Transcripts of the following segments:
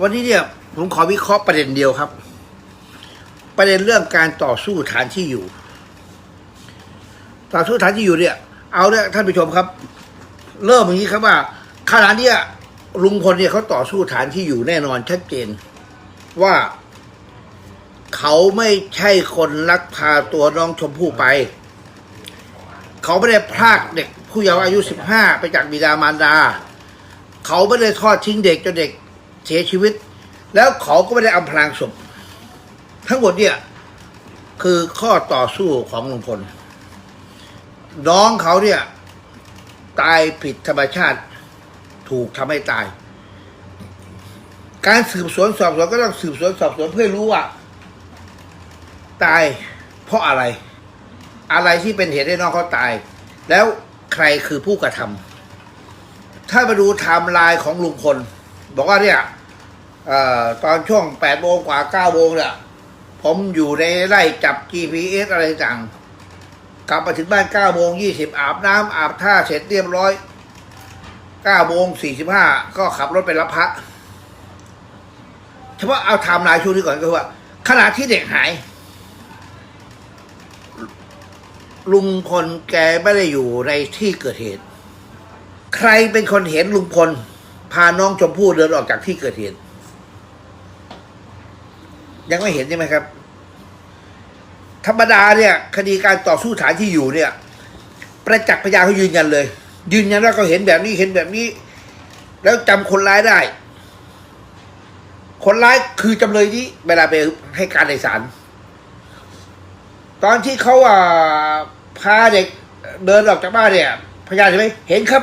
วันนี้เนี่ยผมขอวิเคราะห์ประเด็นเดียวครับ ประเด็นเรื่องการต่อสู้ฐานที่อยู่ ต่อสู้ฐานที่อยู่เนี่ย เอาเนี่ยท่านผู้ชมครับ เริ่มอย่างนี้ครับว่าขณะเนี้ยลุงพลเนี่ยเขาต่อสู้ฐานที่อยู่แน่นอนชัดเจน ว่าเขาไม่ใช่คนลักพาตัวน้องชมพู่ไป เขาไม่ได้พรากเด็กผู้เยาว์อายุสิบห้าไปจากบิดามารดา เขาไม่ได้ทอดทิ้งเด็กจนเด็ก เสียชีวิต แล้วเขาก็ไม่ได้อำพรางศพทั้งหมดเนี่ย คือข้อต่อสู้ของลุงพลน้องเขาเนี่ย ตายผิดธรรมชาติ ถูกทำให้ตาย การสืบสวนสอบสวนก็ต้องสืบสวนสอบสวนเพื่อรู้ว่า ตายเพราะอะไร อะไรที่เป็นเหตุให้น้องเขาตาย แล้วใครคือผู้กระทำถ้ามาดูไทม์ไลน์ของลุงพล บอกว่าเนี่ยออตอนช่วงแปดโมงกว่าเก้าโมงเนี่ยผมอยู่ในไร่จับ GPS อะไรต่างกลับมาถึงบ้านเก้าโมงยี่สิบอาบน้ำอาบท่าเสร็จเรียบร้อยเก้าโมงสี่สิบห้าก็ขับรถไปรับพระเฉพาะเอาไทม์ไลน์ช่วงนี้ก่อนก็คือว่า ขณะที่เด็กหาย ลุงพลแกไม่ได้อยู่ในที่เกิดเหตุ ใครเป็นคนเห็นลุงพล พาน้องชมพู่เดินออกจากที่เกิดเหตุ ยังไม่เห็นใช่ไหมครับ ธรรมดาเนี่ย คดีการต่อสู้ฐานที่อยู่เนี่ย ประจักษ์พยานเขายืนยันเลย ยืนยันว่าเขาเห็นแบบนี้เห็นแบบนี้ แล้วจำคนร้ายได้ คนร้ายคือจำเลยที่เวลาไปให้การในศาลตอนที่เขาอ่าพาเด็กเดินออกจากบ้านเนี่ย พยานเห็นไหมเห็นครับ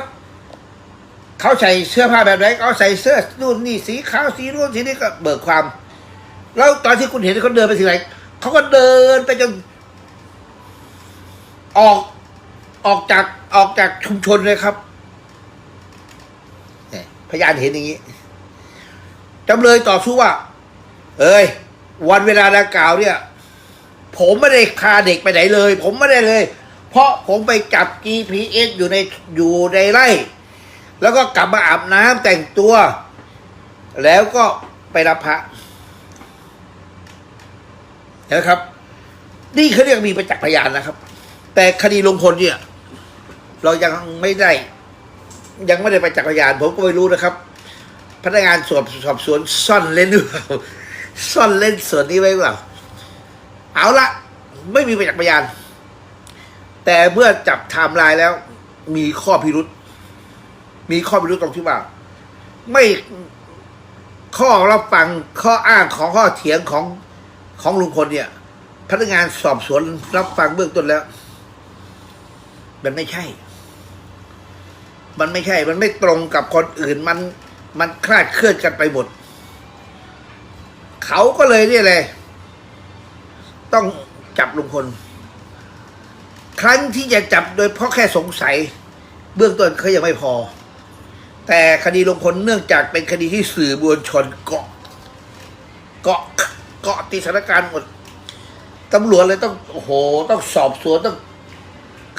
เขาใส่เสื้อผ้าแบบไหนเขาใส่เสื้อนู่นนี่สีขาวสีนู่นสีนี้ก็เบิกความ แล้วตอนที่คุณเห็นเขาเดินไปถึงไหนเขาก็เดินไปจนออกออกจากออกจากชุมชนเลยครับนี่ยพยานเห็นอย่างนี้จำเลยต่อสู้ว่า เอ้ย วันเวลาดังกล่าวเนี่ย ผมไม่ได้พาเด็กไปไหนเลย ผมไม่ได้เลย เพราะผมไปจับ GPS อยู่ในอยู่ในไร่ แล้วก็กลับมาอาบน้ำแต่งตัว แล้วก็ไปรับพระนะครับ นี่เขาเรียกมีประจักษ์พยานนะครับ แต่คดีลงพลเนี่ย เรายังไม่ได้ ยังไม่ได้ประจักษ์พยาน ผมก็ไม่รู้นะครับ พนักงานสอบสอบสวนซ่อนเล่นหรือเปล่าซ่อนเล่นส่วนนี้ไว้หรือเปล่าเอาละไม่มีประจักษ์พยาน แต่เมื่อจับไทม์ไลน์แล้ว มีข้อพิรุษ มีข้อพิรุษตรงที่ว่า ไม่ข้อรับฟังข้ออ้างของข้อเถียงของของลุงพลเนี่ย พนักงานสอบสวนรับฟังเบื้องต้นแล้ว มันไม่ใช่ มันไม่ใช่ มันไม่ตรงกับคนอื่นมันมันคลาดเคลื่อนกันไปหมด เขาก็เลยเนี่ยเลยต้องจับลุงพลครั้งที่จะจับโดยเพราะแค่สงสัย เบื้องต้นเขายังไม่พอ แต่คดีลงพลเนื่องจากเป็นคดีที่สื่อมวลชนเกาะ เกาะเกาะติดสถานการณ์หมดตำรวจเลยต้องโอ้โห ต้องสอบสวนต้อง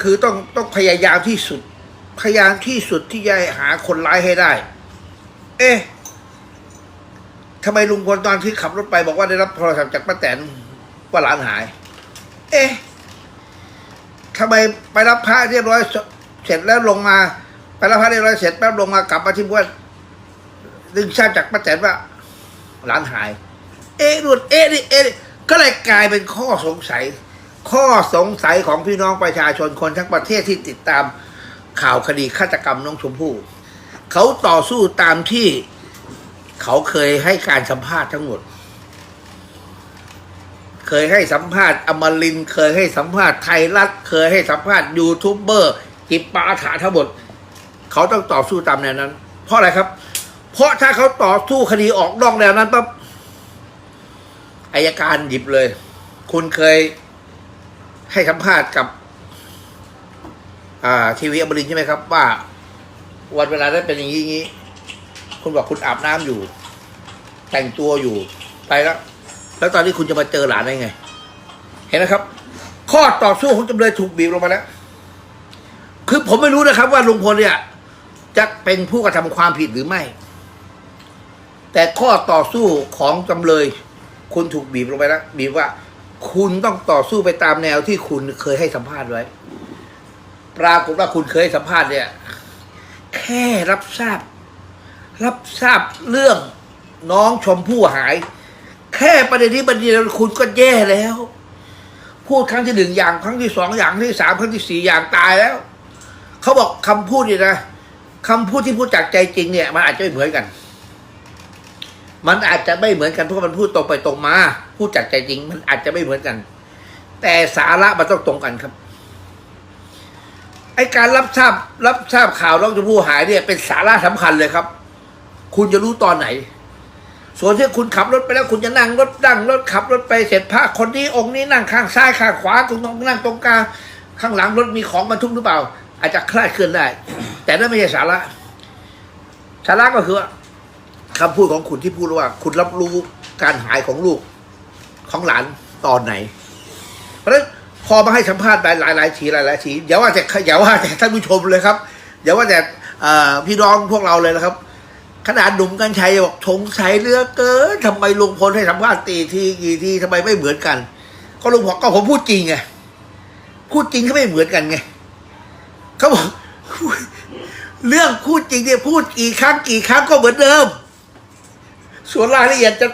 คือต้องต้องพยายามที่สุด พยายามที่สุดที่จะหาคนร้ายให้ได้ เอ๊ะทำไมลุงพลตอนที่ขับรถไปบอกว่าได้รับโทรศัพท์จากป้าแตนว่าหลานหาย เอ๊ะทำไมไปรับพระเรียบร้อยเสร็จแล้วลงมา ไปรับพระเรียบร้อยเสร็จแป๊บลงมากลับมาที่บ้านดึงทราบจากป้าแตนว่าหลานหาย เอ๊ะนู่นเอ๊ะนี่เอ๊ะก็เลยกลายเป็นข้อสงสัย ข้อสงสัยของพี่น้องประชาชนคนทั้งประเทศที่ติดตามข่าวคดีฆาตกรรมน้องชมพู่เขาต่อสู้ตามที่เขาเคยให้การสัมภาษณ์ทั้งหมด เคยให้สัมภาษณ์อมรินเคยให้สัมภาษณ์ไทยรัฐ เคยให้สัมภาษณ์ยูทูบเบอร์จิปาถาทั้งหมด เขาต้องต่อสู้ตามแนวนั้น เพราะอะไรครับ เพราะถ้าเขาต่อสู้คดีออกนอกแนวนั้นปั๊บอายการหยิบเลย คุณเคยให้สัมภาษณ์กับ อ่า ทีวีอมรินใช่ไหมครับ ว่า วันเวลานั้เป็นอย่างนี้นี้ คุณบอกคุณอาบน้ำอยู่ แต่งตัวอยู่ไปแล้ว แล้วตอนนี้คุณจะมาเจอหลานได้ไง เห็นนะครับ ข้อต่อสู้ของจำเลยถูกบีบลงมาแล้ว คือผมไม่รู้นะครับว่าลุงพลเนี่ย จะเป็นผู้กระทำความผิดหรือไม่ แต่ข้อต่อสู้ของจำเลย คุณถูกบีบลงไปแล้วบีบว่า คุณต้องต่อสู้ไปตามแนวที่คุณเคยให้สัมภาษณ์ไว้ ปรากฏว่าคุณเคยให้สัมภาษณ์เนี่ย แค่รับทราบ รับทราบเรื่องน้องชมพู่หาย แค่ประเด็นนี้ประเด็นคุณก็แย่แล้ว พูดครั้งที่หนึ่งอย่าง ครั้งที่สองอย่างที่สามครั้งที่สี่อย่างตายแล้ว เขาบอกคำพูดนี่นะ คำพูดที่พูดจากใจจริงเนี่ย มันอาจจะไม่เหมือนกัน มันอาจจะไม่เหมือนกันเพราะมันพูดตรงไปตรงมา พูดจากใจจริง มันอาจจะไม่เหมือนกัน แต่สาระมันต้องตรงกันครับ ไอการรับทราบรับทราบข่าวน้องชมพู่หายเนี่ย เป็นสาระสำคัญเลยครับ คุณจะรู้ตอนไหน ส่วนที่คุณขับรถไปแล้ว คุณจะนั่งรถดั่งรถขับรถไปเสร็จพระคนนี้องค์นี้นั่งข้างซ้ายข้างขวาคุณต้องนั่งตรงกลางข้างหลังรถมีของบรรทุกหรือเปล่า อาจจะคลาดเคลื่อนได้แต่นั่นไม่ใช่สาระ สาระก็คือว่าคำพูดของคุณที่พูดว่า คุณรับรู้การหายของลูกของหลานตอนไหน เพราะฉะนั้นพอมาให้สัมภาษณ์ไปหลายหลายๆทีหลายหลายๆทีอย่าว่าแต่อย่าว่าแต่ท่านผู้ชมเลยครับอย่าว่าแต่พี่น้องพวกเราเลยนะครับ ขนาดหนุ่มกัญชัยบอกสงสัยเลือเกินทำไมลุงพลให้สัมภาษณ์ตีทีกี่ทีทำไมไม่เหมือนกัน ก็ลุงบอกก็ผมพูดจริงไงพูดจริงก็ไม่เหมือนกันไงเขาบอก เรื่องพูดจริงเนี่ยพูดกี่ครั้งกี่ครั้งก็เหมือนเดิม ส่วนรายละเอียดจะ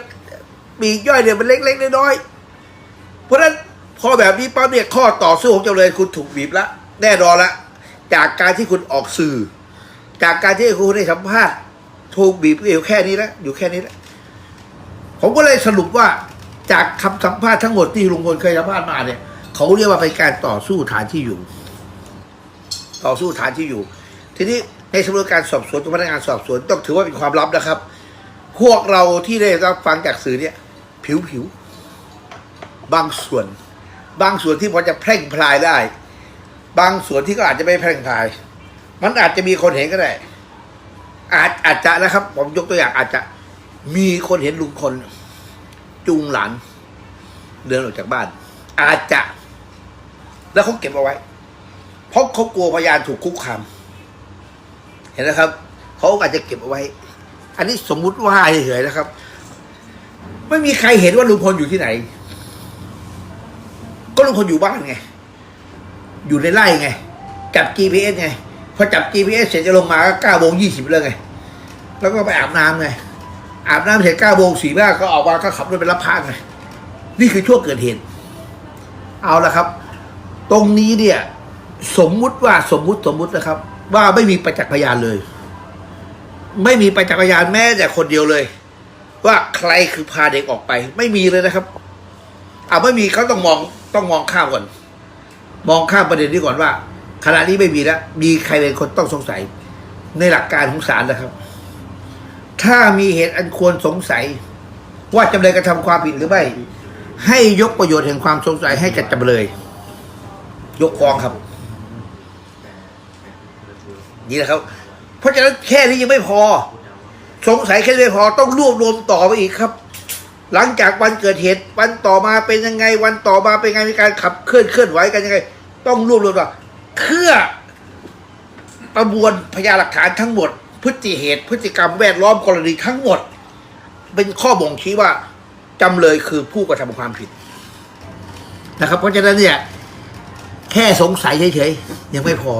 มีย่อยเนี่ยมันเล็กๆน้อยๆเพราะฉะนั้นพอแบบนี้ปั๊บเนี่ยข้อต่อสู้ของจำเลยคุณถูกบีบละแน่นอนละจากการที่คุณออกสื่อ จากการที่คุณได้สัมภาษณ์ถูกบีบอยู่แค่นี้แล้วอยู่แค่นี้แล้วผมก็เลยสรุปว่าจากคำสัมภาษณ์ทั้งหมดที่ลุงพลเคยสัมภาษณ์มาเนี่ยเขาเรียกว่าเป็นการต่อสู้ฐานที่อยู่ ต่อสู้ฐานที่อยู่ ทีนี้ ในสำนวนการสอบสวนของพนักงานสอบสวนต้องถือว่าเป็นความลับนะครับ พวกเราที่ได้รับฟังจากสื่อเนี่ย ผิวผิวๆบางส่วน บางส่วนที่พอจะแพร่งพลายได้ บางส่วนที่ก็อาจจะไม่แพร่งพลาย มันอาจจะมีคนเห็นก็ได้ อาจอาจจะนะครับ ผมยกตัวอย่างอาจจะมีคนเห็นลุงคนจูงหลานเดินออกจากบ้าน อาจจะ แล้วเขาเก็บเอาไว้ เพราะเขากลัวพยานถูกคุกคาม เห็นนะครับเขาอาจจะเก็บเอาไว้ อันนี้สมมุติว่าเฉยๆนะครับ ไม่มีใครเห็นว่าลุงพลอยู่ที่ไหน ก็ลุงพลอยู่บ้านไง อยู่ในไร่ไง จับ GPS ไง พอจับ GPS เสร็จจะลงมาก็เก้าโมงยี่สิบเลยไง แล้วก็ไปอาบน้ำไง อาบน้ำเสร็จเก้าโมงสี่ห้าก็ออกมาก็ขับรถไปรับพระไง นี่คือช่วงเกิดเหตุ เอาละครับ ตรงนี้เนี่ย สมมุติว่าสมมุติสมมุตินะครับ ว่าไม่มีประจักษ์พยานเลย ไม่มีประจักษ์พยานแม้แต่คนเดียวเลย ว่าใครคือพาเด็กออกไป ไม่มีเลยนะครับอ่าไม่มีเขาต้องมองต้องมองข้ามก่อน มองข้ามประเด็นนี้ก่อนว่าขณะนี้ไม่มีแล้วมีใครเป็นคนต้องสงสัย ในหลักการของศาลนะครับ ถ้ามีเหตุอันควรสงสัย ว่าจำเลยกระทำความผิดหรือไม่ให้ยกประโยชน์แห่งความสงสัยให้กับจำเลย ยกฟ้องครับ นี่นะครับ เพราะฉะนั้นแค่นี้ยังไม่พอ สงสัยแค่นี้ไม่พอต้องรวบรวมต่อไปอีกครับ หลังจากวันเกิดเหตุวันต่อมาเป็นยังไงวันต่อมาเป็นยังไงมีการขับเคลื่อนเคลื่อนไหวกันยังไง ต้องรวบรวมต่อเพื่อประมวลพยานหลักฐานทั้งหมด พฤติเหตุ พฤติกรรมแวดล้อมกรณีทั้งหมด เป็นข้อบ่งชี้ว่าจำเลยคือผู้กระทำความผิดนะครับ เพราะฉะนั้นเนี่ยแค่สงสัยเฉยๆยังไม่พอ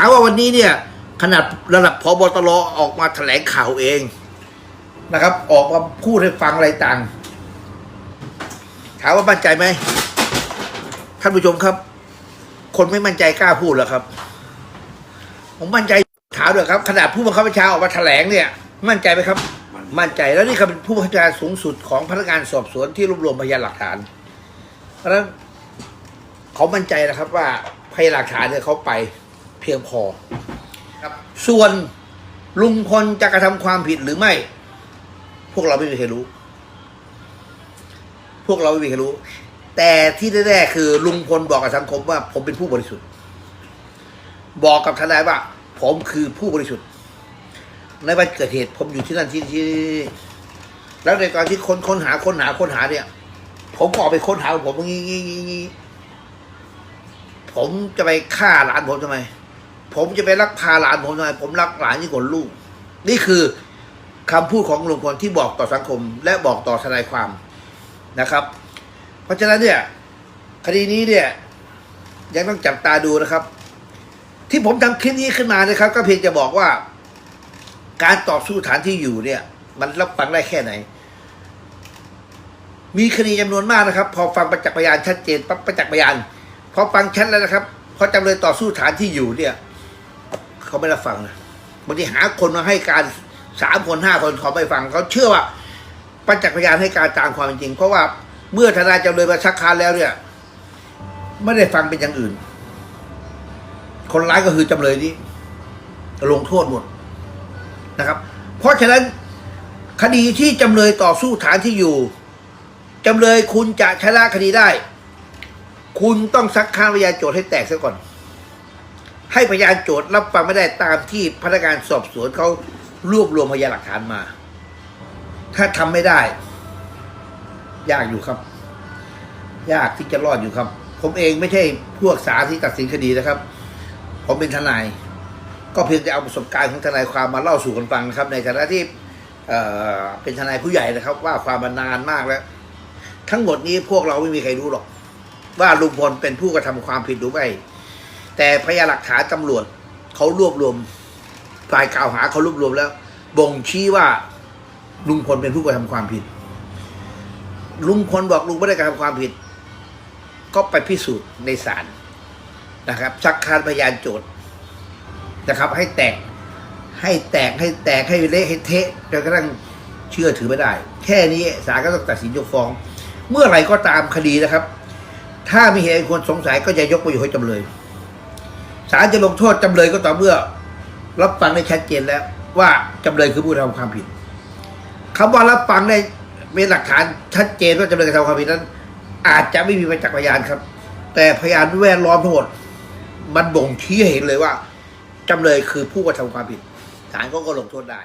ามว่าวันนี้เนี่ยขนาดระดับพบตรออกมาแถลงข่าวเองนะครับ ออกมาพูดให้ฟังอะไรต่าง ถามว่ามั่นใจไหมท่านผู้ชมครับ คนไม่มั่นใจกล้าพูดหรอครับ ผมมั่นใจถามเลยครับ ขนาดผู้บังคับบัญชาออกมาแถลงเนี่ย มั่นใจไหมครับ มั่นใจแล้วนี่คือเป็นผู้บังคับบัญชาสูงสุดของพนักงานสอบสวนที่รวบรวมพยานหลักฐาน เพราะฉะนั้นเขามั่นใจนะครับว่าพยานหลักฐานเนี่ยเขาไป เพียงพอครับ ส่วนลุงพลจะกระทำความผิดหรือไม่ พวกเราไม่มีใครรู้ พวกเราไม่มีใครรู้ แต่ที่แน่ๆคือ ลุงพลบอกกับสังคมว่า ผมเป็นผู้บริสุทธิ์ บอกกับทนายว่า ผมคือผู้บริสุทธิ์ ในวันเกิดเหตุ ผมอยู่ที่นั่นที่ที่ แล้วในตอนที่ค้นค้นหาค้นหาค้นหาเนี่ย ผมก็ออกไปค้นหาของผมงี้งี้งี้งี้ผมจะไปฆ่าหลานผมทำไม ผมจะไปลักพาหลานผมทำไมผมรักหลานยิ่งกว่าลูก นี่คือคำพูดของลุงพลที่บอกต่อสังคม และบอกต่อทนายความนะครับ เพราะฉะนั้นเนี่ยคดีนี้เนี่ยยังต้องจับตาดูนะครับ ที่ผมทำคลิปนี้ขึ้นมานะครับ ก็เพียงจะบอกว่า การต่อสู้ฐานที่อยู่เนี่ย มันรับฟังได้แค่ไหน มีคดีจำนวนมากนะครับ พอฟังประจักษ์พยานชัดเจนปั๊บประจักษ์พยานพอฟังชัดแล้วนะครับพอจำเลยต่อสู้ฐานที่อยู่เนี่ย เขาไม่รับฟังนะบางทีหาคนมาให้การสามคนห้าคนเขาไม่ฟังเขาเชื่อว่าประจักษ์พยานให้การตามความจริง เพราะว่าเมื่อทนายจำเลยมาชักค้านแล้วเนี่ย ไม่ได้ฟังเป็นอย่างอื่น คนร้ายก็คือจำเลยนี้ลงโทษหมดนะครับ เพราะฉะนั้นคดีที่จำเลยต่อสู้ฐานที่อยู่จำเลยคุณจะชนะคดีได้ คุณต้องซักค้านพยานโจทย์ให้แตกซะก่อน ให้พยานโจทย์รับฟังไม่ได้ตามที่พนักงานสอบสวนเขารวบรวมพยานหลักฐานมา ถ้าทำไม่ได้ ยากอยู่ครับ ยากที่จะรอดอยู่ครับ ผมเองไม่ใช่พวกสาที่ตัดสินคดีนะครับ ผมเป็นทนาย ก็เพียงจะเอาประสบการณ์ของทนายความมาเล่าสู่กันฟังนะครับ ในฐานะที่เอ่อเป็นทนายผู้ใหญ่นะครับ ว่าความมานานมากแล้ว ทั้งหมดนี้พวกเราไม่มีใครรู้หรอก ว่าลุงพลเป็นผู้กระทำความผิดหรือไม่ แต่พยานหลักฐานตำรวจเขารวบรวมฝ่ายกล่าวหาเขารวบรวมแล้ว บ่งชี้ว่าลุงพลเป็นผู้กระทำความผิด ลุงพลบอกลุงไม่ได้กระทำความผิด ก็ไปพิสูจน์ในศาลนะครับซักค้านพยานโจทย์นะครับ ให้แตกให้แตกให้แตกให้เละให้เทะจนกระทั่งเชื่อถือไม่ได้ แค่นี้ศาลก็ต้องตัดสินยกฟ้อง เมื่อไหร่ก็ตามคดีนะครับ ถ้ามีเหตุอันควรสงสัยก็จะยกไประโยชน์ให้จำเลย ศาลจะลงโทษจำเลยก็ต่อเมื่อ รับฟังได้ชัดเจนแล้ว ว่าจำเลยคือผู้ทำความผิดคำว่ารับฟังได้มีหลักฐานชัดเจนว่าจำเลยกระทำความผิดนั้น อาจจะไม่มีประจักษ์พยานครับ แต่พยานแวดล้อมทั้งหมดมันบ่งชี้ให้เห็นเลยว่าจำเลยคือผู้กระทำความผิดศาลก็ก็ลงโทษได้